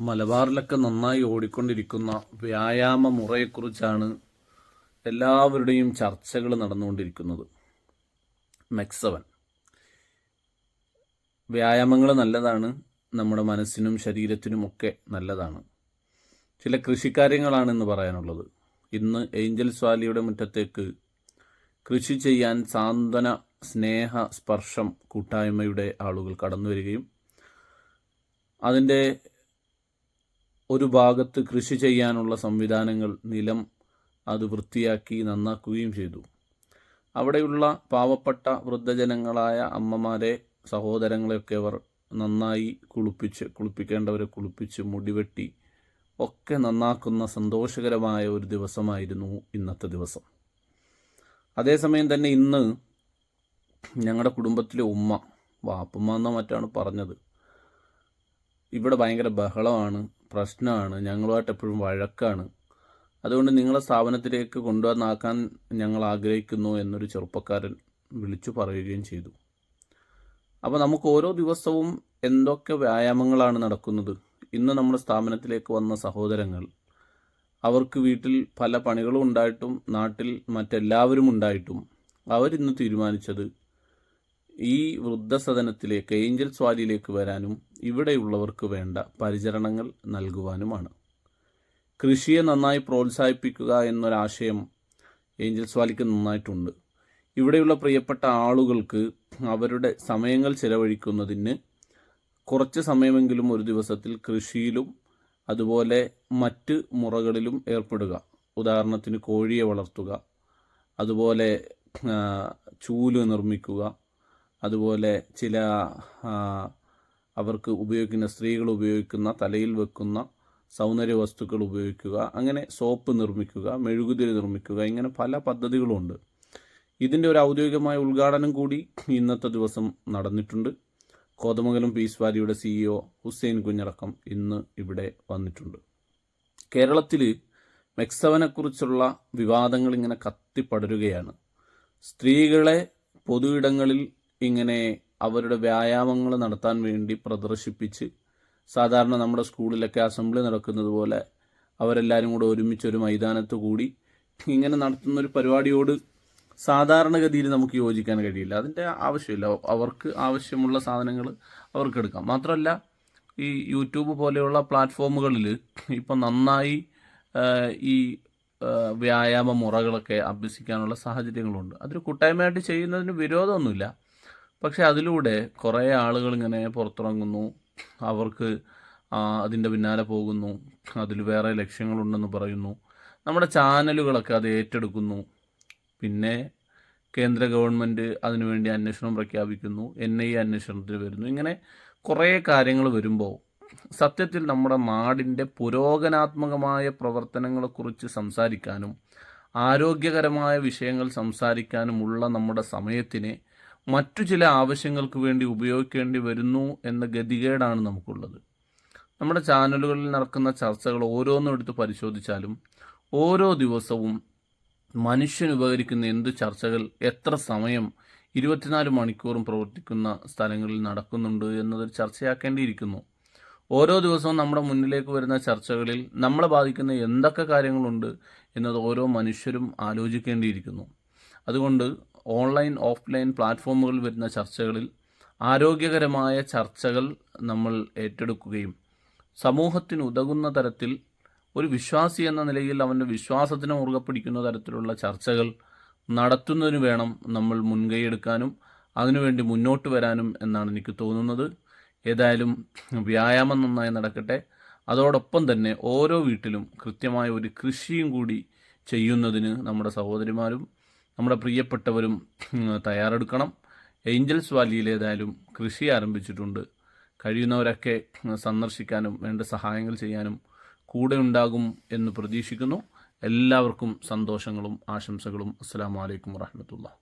മലബാറിലൊക്കെ നന്നായി ഓടിക്കൊണ്ടിരിക്കുന്ന വ്യായാമ മുറയെക്കുറിച്ചാണ് എല്ലാവരുടെയും ചർച്ചകൾ നടന്നുകൊണ്ടിരിക്കുന്നത്. മെക്സവൻ. വ്യായാമങ്ങൾ നല്ലതാണ് നമ്മുടെ മനസ്സിനും ശരീരത്തിനും ഒക്കെ നല്ലതാണ്. ചില കൃഷിക്കാര്യങ്ങളാണ് എന്ന് പറയാനുള്ളത്. ഇന്ന് ഏഞ്ചൽ സ്വാലിയുടെ മുറ്റത്തേക്ക് കൃഷി ചെയ്യാൻ സാന്ത്വന സ്നേഹ സ്പർശം കൂട്ടായ്മയുടെ ആളുകൾ കടന്നു വരികയും അതിന്റെ ഒരു ഭാഗത്ത് കൃഷി ചെയ്യാനുള്ള സംവിധാനങ്ങൾ നിലം അത് വൃത്തിയാക്കി നന്നാക്കുകയും ചെയ്തു. അവിടെയുള്ള പാവപ്പെട്ട വൃദ്ധജനങ്ങളായ അമ്മമാരെ സഹോദരങ്ങളെയൊക്കെ അവർ നന്നായി കുളിപ്പിച്ച് കുളിപ്പിക്കേണ്ടവരെ കുളിപ്പിച്ച് മുടിവെട്ടി ഒക്കെ നന്നാക്കുന്ന സന്തോഷകരമായ ഒരു ദിവസമായിരുന്നു ഇന്നത്തെ ദിവസം. അതേസമയം തന്നെ ഇന്ന് ഞങ്ങളുടെ കുടുംബത്തിലെ ഉമ്മ വാപ്പുമ്മ എന്നോ മറ്റാണ് പറഞ്ഞത്. ഇവിടെ ഭയങ്കര ബഹളമാണ്. പ്രശ്നമാണ് ഞങ്ങളുമായിട്ട് എപ്പോഴും വഴക്കാണ്. അതുകൊണ്ട് നിങ്ങളെ സ്ഥാപനത്തിലേക്ക് കൊണ്ടുവന്നാക്കാൻ ഞങ്ങൾ ആഗ്രഹിക്കുന്നു എന്നൊരു ചെറുപ്പക്കാരൻ വിളിച്ചു പറയുകയും ചെയ്തു. അപ്പോൾ നമുക്ക് ഓരോ ദിവസവും എന്തൊക്കെ വ്യായാമങ്ങളാണ് നടക്കുന്നത്? ഇന്ന് നമ്മുടെ സ്ഥാപനത്തിലേക്ക് വന്ന സഹോദരങ്ങൾ അവർക്ക് വീട്ടിൽ പല പണികളും ഉണ്ടായിട്ടും നാട്ടിൽ മറ്റെല്ലാവരും ഉണ്ടായിട്ടും അവരിന്ന് തീരുമാനിച്ചത് ഈ വൃദ്ധസദനത്തിലേക്ക് ഏഞ്ചൽ സ്വാലിയിലേക്ക് വരാനും ഇവിടെയുള്ളവർക്ക് വേണ്ട പരിചരണങ്ങൾ നൽകുവാനുമാണ്. കൃഷിയെ നന്നായി പ്രോത്സാഹിപ്പിക്കുക എന്നൊരാശയം ഏഞ്ചൽ സ്വാലിക്ക് നന്നായിട്ടുണ്ട്. ഇവിടെയുള്ള പ്രിയപ്പെട്ട ആളുകൾക്ക് അവരുടെ സമയങ്ങൾ ചിലവഴിക്കുന്നതിന് കുറച്ച് സമയമെങ്കിലും ഒരു ദിവസത്തിൽ കൃഷിയിലും അതുപോലെ മറ്റ് മുറകളിലും ഏർപ്പെടുക. ഉദാഹരണത്തിന് കോഴിയെ വളർത്തുക അതുപോലെ ചൂൽ നിർമ്മിക്കുക അതുപോലെ ചില അവർക്ക് ഉപയോഗിക്കുന്ന സ്ത്രീകൾ ഉപയോഗിക്കുന്ന തലയിൽ വെക്കുന്ന സൗന്ദര്യ വസ്തുക്കൾ ഉപയോഗിക്കുക അങ്ങനെ സോപ്പ് നിർമ്മിക്കുക മെഴുകുതിരി നിർമ്മിക്കുക ഇങ്ങനെ പല പദ്ധതികളുമുണ്ട് ഇതിന്റെ ഒരു ഔദ്യോഗികമായ ഉദ്ഘാടനം കൂടി ഇന്നത്തെ ദിവസം നടന്നിട്ടുണ്ട്. കോതമംഗലം പീസ് വാലിയുടെ സിഇഒ ഹുസൈൻ കുഞ്ഞടക്കം ഇന്ന് ഇവിടെ വന്നിട്ടുണ്ട്. കേരളത്തിൽ മെക്സവനെക്കുറിച്ചുള്ള വിവാദങ്ങൾ ഇങ്ങനെ കത്തിപ്പടരുകയാണ്. സ്ത്രീകളെ പൊതു ഇടങ്ങളിൽ ഇങ്ങനെ അവരുടെ വ്യായാമങ്ങൾ നടത്താൻ വേണ്ടി പ്രദർശിപ്പിച്ച് സാധാരണ നമ്മുടെ സ്കൂളിലൊക്കെ അസംബ്ലി നടക്കുന്നത് പോലെ അവരെല്ലാവരും കൂടെ ഒരുമിച്ച് ഒരു മൈതാനത്ത് കൂടി ഇങ്ങനെ നടത്തുന്ന ഒരു പരിപാടിയോട് സാധാരണഗതിയിൽ നമുക്ക് യോജിക്കാൻ കഴിയില്ല. അതിന്റെ ആവശ്യമില്ല. അവർക്ക് ആവശ്യമുള്ള സാധനങ്ങൾ അവർക്ക് എടുക്കാം. മാത്രമല്ല ഈ യൂട്യൂബ് പോലെയുള്ള പ്ലാറ്റ്ഫോമുകളിൽ ഇപ്പം നന്നായി ഈ വ്യായാമ മുറകളൊക്കെ അഭ്യസിക്കാനുള്ള സാഹചര്യങ്ങളുണ്ട്. അതൊരു കൂട്ടായ്മയായിട്ട് ചെയ്യുന്നതിന് വിരോധമൊന്നുമില്ല. പക്ഷേ അതിലൂടെ കുറേ ആളുകൾ ഇങ്ങനെ പുറത്തിറങ്ങുന്നു. അവർക്ക് അതിന്റെ പിന്നാലെ പോകുന്നു. അതിൽ വേറെ ലക്ഷ്യങ്ങളുണ്ടെന്ന് പറയുന്നു. നമ്മുടെ ചാനലുകളൊക്കെ അത് ഏറ്റെടുക്കുന്നു. പിന്നെ കേന്ദ്ര ഗവൺമെന്റ് അതിനുവേണ്ടി അന്വേഷണം പ്രഖ്യാപിക്കുന്നു. എൻ ഐ അന്വേഷണത്തിന് വരുന്നു. ഇങ്ങനെ കുറേ കാര്യങ്ങൾ വരുമ്പോൾ സത്യത്തിൽ നമ്മുടെ നാടിന്റെ പുരോഗനാത്മകമായ പ്രവർത്തനങ്ങളെക്കുറിച്ച് സംസാരിക്കാനും ആരോഗ്യകരമായ വിഷയങ്ങൾ സംസാരിക്കാനുമുള്ള നമ്മുടെ സമയത്തിനെ മറ്റു ചില ആവശ്യങ്ങൾക്ക് വേണ്ടി ഉപയോഗിക്കേണ്ടി വരുന്നു എന്ന ഗതികേടാണ് നമുക്കുള്ളത്. നമ്മുടെ ചാനലുകളിൽ നടക്കുന്ന ചർച്ചകൾ ഓരോന്നും എടുത്ത് പരിശോധിച്ചാലും ഓരോ ദിവസവും മനുഷ്യന് ഉപകരിക്കുന്ന എന്ത് ചർച്ചകൾ എത്ര സമയം ഇരുപത്തിനാല് മണിക്കൂറും പ്രവർത്തിക്കുന്ന സ്ഥലങ്ങളിൽ നടക്കുന്നുണ്ട് എന്നതൊരു ചർച്ചയാക്കേണ്ടിയിരിക്കുന്നു. ഓരോ ദിവസവും നമ്മുടെ മുന്നിലേക്ക് വരുന്ന ചർച്ചകളിൽ നമ്മളെ ബാധിക്കുന്ന എന്തൊക്കെ കാര്യങ്ങളുണ്ട് എന്നത് ഓരോ മനുഷ്യരും ആലോചിക്കേണ്ടിയിരിക്കുന്നു. അതുകൊണ്ട് ഓൺലൈൻ ഓഫ്ലൈൻ പ്ലാറ്റ്ഫോമുകളിൽ വരുന്ന ചർച്ചകളിൽ ആരോഗ്യകരമായ ചർച്ചകൾ നമ്മൾ ഏറ്റെടുക്കുകയും സമൂഹത്തിന് ഉതകുന്ന തരത്തിൽ ഒരു വിശ്വാസി എന്ന നിലയിൽ അവന്റെ വിശ്വാസത്തിന് മുറുകെ പിടിക്കുന്ന തരത്തിലുള്ള ചർച്ചകൾ നടത്തുന്നതിന് വേണം നമ്മൾ മുൻകൈയെടുക്കാനും അതിനുവേണ്ടി മുന്നോട്ട് വരാനും എന്നാണ് എനിക്ക് തോന്നുന്നത്. ഏതായാലും വ്യായാമം നന്നായി നടക്കട്ടെ. അതോടൊപ്പം തന്നെ ഓരോ വീട്ടിലും കൃത്യമായ ഒരു കൃഷിയും കൂടി ചെയ്യുന്നതിന് നമ്മുടെ സഹോദരിമാരും നമ്മുടെ പ്രിയപ്പെട്ടവരും തയ്യാറെടുക്കണം. ഏഞ്ചൽസ് വാലിയിൽ ഏതായാലും കൃഷി ആരംഭിച്ചിട്ടുണ്ട്. കഴിയുന്നവരൊക്കെ സന്ദർശിക്കാനും വേണ്ട സഹായങ്ങൾ ചെയ്യാനും കൂടെ ഉണ്ടാകും എന്ന് പ്രതീക്ഷിക്കുന്നു. എല്ലാവർക്കും സന്തോഷങ്ങളും ആശംസകളും. അസ്സാം വലൈക്കും വാഹമത്തുള്ള